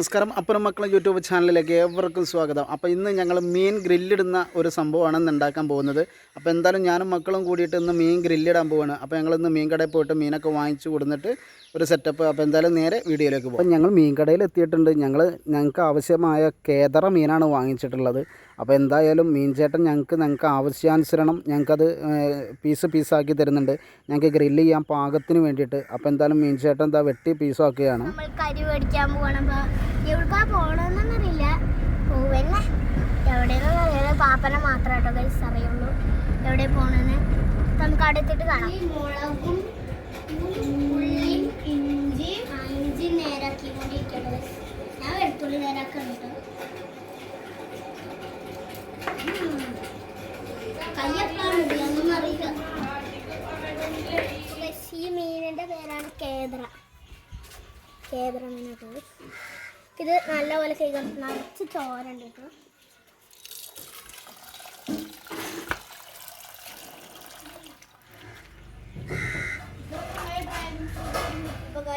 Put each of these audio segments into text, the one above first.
നമസ്കാരം. അപ്പനും മക്കളും യൂട്യൂബ് ചാനലിലേക്ക് ഏവർക്കും സ്വാഗതം. അപ്പോൾ ഇന്ന് ഞങ്ങൾ മീൻ ഗ്രില്ലിടുന്ന ഒരു സംഭവമാണ് ഇന്ന് ഉണ്ടാക്കാൻ പോകുന്നത്. അപ്പോൾ എന്തായാലും ഞാനും മക്കളും കൂടിയിട്ട് ഇന്ന് മീൻ ഗ്രില്ലിടാൻ പോവാണ്. അപ്പോൾ ഞങ്ങൾ ഇന്ന് മീൻ കടയിൽ പോയിട്ട് മീനൊക്കെ വാങ്ങിച്ചു കൊടുത്തിട്ട് ഒരു സെറ്റപ്പ്. അപ്പോൾ എന്തായാലും നേരെ വീഡിയോയിലേക്ക് പോകും അപ്പോൾ ഞങ്ങൾ മീൻ കടയിൽ എത്തിയിട്ടുണ്ട് ഞങ്ങൾ ഞങ്ങൾക്ക് ആവശ്യമായ കേതറ മീനാണ് വാങ്ങിച്ചിട്ടുള്ളത്. അപ്പോൾ എന്തായാലും മീൻചേട്ടൻ ഞങ്ങൾക്ക് ഞങ്ങൾക്ക് ആവശ്യാനുസരണം ഞങ്ങൾക്കത് പീസ് പീസാക്കി തരുന്നുണ്ട്. ഞങ്ങൾക്ക് ഗ്രില്ല് ചെയ്യാൻ പാകത്തിന് വേണ്ടിയിട്ട്. അപ്പോൾ എന്തായാലും മീൻചേട്ടൻ എന്താ വെട്ടി പീസാക്കുകയാണ് പാപ്പനെ മാത്രമേ കേട്ടോ കൈസ് അറിയുള്ളൂ. എവിടെ പോകണമെന്ന് നമുക്ക് അവിടെ എത്തിയിട്ട് കാണാം മുളകും ഉള്ളിയും ഇഞ്ചി ഇഞ്ചി നേരാക്കിക്കൊണ്ടിരിക്കണം guys. ഞാൻ വെളുത്തുള്ളി നേരാക്കുന്നുണ്ട് കയ്യപ്പാണ് ഒന്നും അറിയില്ല Guys, ഈ മീനിന്റെ പേരാണ് കേന്ദ്ര കേന്ദ്ര മീനാട്ടോ ഇത് നല്ലപോലെ കൈകൾ നിറച്ച് ചോരണ്ട് കേട്ടോ.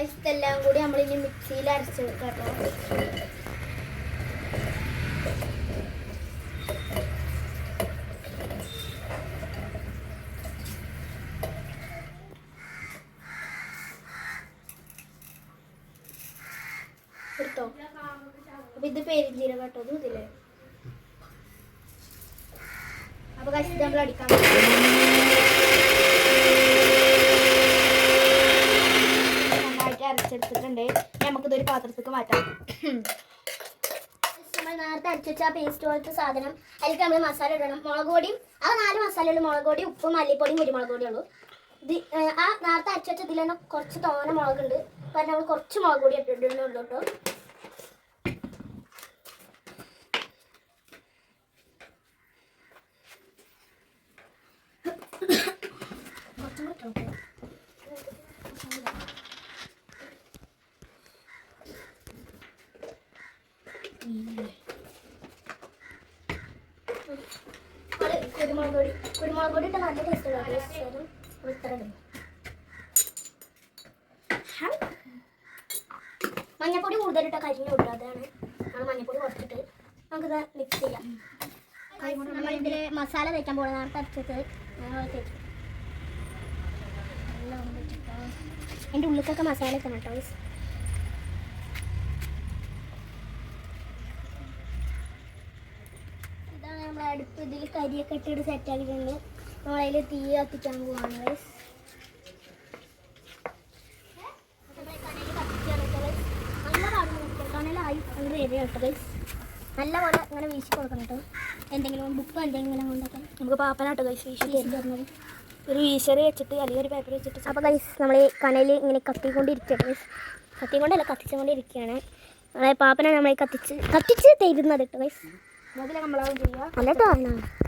ഇതെല്ലാം കൂടി നമ്മളിനി മിക്സിയിൽ അരച്ചെടുക്കാം കേട്ടോ എടുത്തോ അപ്പൊ ഇത് പെരിഞ്ചീരകം കേട്ടോ ഇത് ഇതില്ലേ അപ്പൊ കശി നമ്മൾ അടിക്കാൻ നന്നായിട്ട് അരച്ചെടുത്തിട്ടുണ്ട്. നമുക്കിതൊരു പാത്രത്തേക്ക് മാറ്റാം. നമ്മൾ നേരത്തെ അരച്ചുവെച്ച ആ പേസ്റ്റ് പോലത്തെ സാധനം അതിലേക്ക് നമ്മൾ മസാല ഇടണം. മുളക് പൊടിയും ആ നാല് മസാലയുള്ളൂ. മുളക് പൊടി ഉപ്പ് മല്ലിപ്പൊടിയും കുരുമുളക് പൊടിയും ഉള്ളൂ. ഇത് ഏഹ്, ആ നേരത്തെ അരച്ചു ഇതിൽ തന്നെ കുറച്ച് തോന മുളകുണ്ട്. അപ്പം നമ്മൾ കുറച്ച് മുളക് കൂടി ഇട്ടിട്ടുള്ളൂ കേട്ടോ. കുരുമുളക് പൊടി. കുരുമുളക് പൊടി ഇട്ട് നല്ല ടേസ്റ്റ് ഇടും മഞ്ഞപ്പൊടി കൂടുതലിട്ട കരിഞ്ഞു വിടും അതാണ് നമ്മൾ മഞ്ഞപ്പൊടി കുറച്ചിട്ട് നമുക്കിത് മിക്സ് ചെയ്യാം. നമ്മൾ ഇതിൽ മസാല തേക്കാൻ പോകുന്നത് നേരത്തെ അരച്ചിട്ട് വെച്ചിട്ടോ. അതിന്റെ ഉള്ളിലൊക്കെ മസാല എത്തണം കേട്ടോ ഇതാണ് നമ്മൾ അടുപ്പ് ഇതിൽ കരിയൊക്കെ ഇട്ടിട്ട് സെറ്റ് ആക്കിയിട്ടുണ്ട്. നമ്മളതിൽ തീ കത്തിക്കാൻ പോവാണ് ഗൈസ്. നല്ല പോലെ ഇങ്ങനെ വീശി കൊടുക്കണം കേട്ടോ എന്തെങ്കിലും ബുക്ക് എന്തെങ്കിലും കൊണ്ടൊക്കെ നമുക്ക് പാപ്പനാട്ടോ ഗൈസ് വീശി തരുന്നു പറഞ്ഞത് ഒരു വീശറി വെച്ചിട്ട് അല്ലെങ്കിൽ ഒരു പേപ്പർ വെച്ചിട്ട്. അപ്പോൾ ഗൈസ് നമ്മൾ ഈ കനയിൽ ഇങ്ങനെ കത്തിക്കൊണ്ടിരിക്കുകയാണ് ഗൈസ് കത്തിക്കൊണ്ടല്ല കത്തിച്ചുകൊണ്ടിരിക്കുകയാണ്. നമ്മളെ പാപ്പന നമ്മളെ കത്തിച്ച് കത്തിച്ച് തരുന്നത് കേട്ടോ ഗൈസ് നമ്മളാവും ചെയ്യുക. അല്ല കേട്ടോ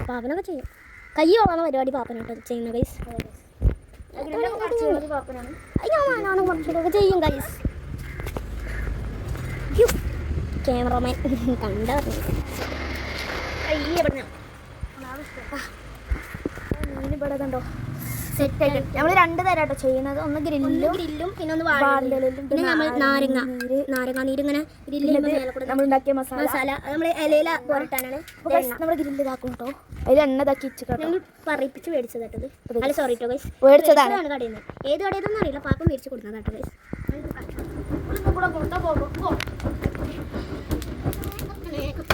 പാപ്പനൊക്കെ ചെയ്യും. കൈ വളർന്ന പരിപാടി പാപ്പനാട്ടോ ചെയ്യുന്ന ഗൈസ് അയ്യോ ഞാനാണ് കുറച്ചുകൂടെ ചെയ്യും ഗൈസ് ക്യാമറമാൻ കണ്ടു ഇവിടെ കണ്ടോ സെറ്റ് ആയിട്ട്. നമ്മൾ രണ്ട് തരം കേട്ടോ ചെയ്യുന്നത്. ഒന്ന് ഗ്രില്ലും ഗ്രില്ലും പിന്നെ ഒന്ന് വാഴയിലും പിന്നെ നമ്മൾ നാരങ്ങ നാരങ്ങ. നീര്. ഇങ്ങനെ നമ്മൾ ഉണ്ടാക്കിയ മസാല. മസാല. നമ്മൾ ഇലയില പുരട്ടാനാണ്. നമ്മൾ ഗ്രില്ല് ഇതാക്കും കേട്ടോ അതിൽ എണ്ണ ഇതാക്കി ഞങ്ങൾ പറയിപ്പിച്ച് മേടിച്ചത് കേട്ടത് അല്ല സോറി കേട്ടോ ഗൈസ് മേടിച്ചതാണ്. കടയിൽ നിന്ന്? ഏത് കടയിൽ നിന്നും അറിയില്ല. പാപ്പ മേടിച്ച് കൊടുക്കുന്നത് കേട്ടോ ഗൈസ് ഇല്ലാക്കിയിട്ട്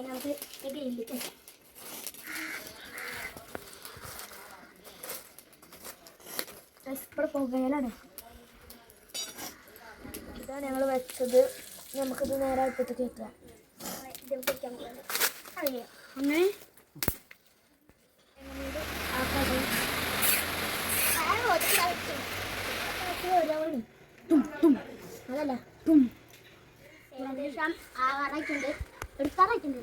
മീൻ നമുക്ക് ഗ്രില്ലിക്ക് വെക്കാം ഇവിടെ പുകയിലാണ്. ഇതാണ് ഞങ്ങൾ വെച്ചത്. നമുക്കിത് നേരെ അടുപ്പത്തേക്ക് വെക്കാം അങ്ങനെ? അതല്ല. ഏകദേശം ആറായിട്ടുണ്ട്. എടുക്കാറായിട്ടുണ്ട്.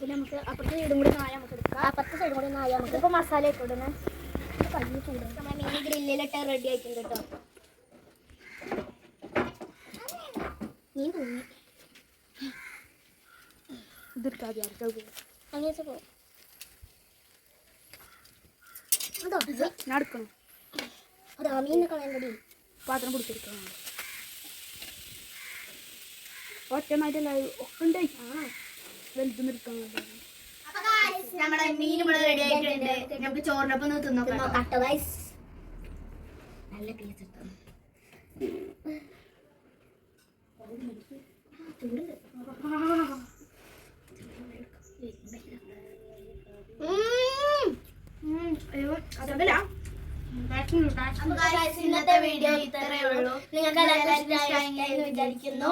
പിന്നെ നമുക്ക് അപ്പുറത്തെ സൈഡും കൂടി നായ നമുക്ക് എടുക്കാം. അപ്പുറത്തെ സൈഡും കൂടി നായ നമുക്ക് ഇതിപ്പോൾ മസാല ഇട്ട് ഇടുന്നത് കഴിഞ്ഞിട്ടുണ്ട് നമ്മുടെ മീൻ ഗ്രില്ലിലിട്ട് റെഡി ആയിട്ടുണ്ട് കേട്ടോ. മീൻ തൂങ്ങി. ഇതെടുക്കാതെ ആർക്കാ അങ്ങനെ പോകും ഞാൻ എടുക്കണം? അതാ മീനെ കളയണ്ടടി പാത്രം പിടിച്ചെടുക്കണം? ഒറ്റമായിട്ടല്ല ഒക്കെ ഉണ്ട് ആ വലുതും എടുക്കാൻ നമ്മുടെ മീൻ ഇവിടെ റെഡി ആയിട്ടുണ്ട്. നമുക്ക് ചോറിനൊപ്പം തിന്നോക്കാം ഗൈസ് നല്ല പീസ് ഇന്നത്തെ വീഡിയോ ഇത്രയേ ഉള്ളൂ. നിങ്ങൾക്ക് എല്ലാവർക്കും വിചാരിക്കുന്നു.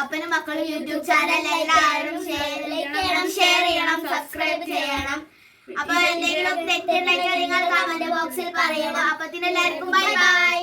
അപ്പനും മക്കളും യൂട്യൂബ് ചാനൽ എല്ലാവരും ലൈക്ക് ചെയ്യണം ഷെയർ ചെയ്യണം സബ്സ്ക്രൈബ് ചെയ്യണം. അപ്പൊ എന്തെങ്കിലും തെറ്റുണ്ടെങ്കിൽ നിങ്ങൾ കമന്റ് ബോക്സിൽ പറയുക. അപ്പത്തിന് എല്ലാവർക്കും ബൈ ബൈ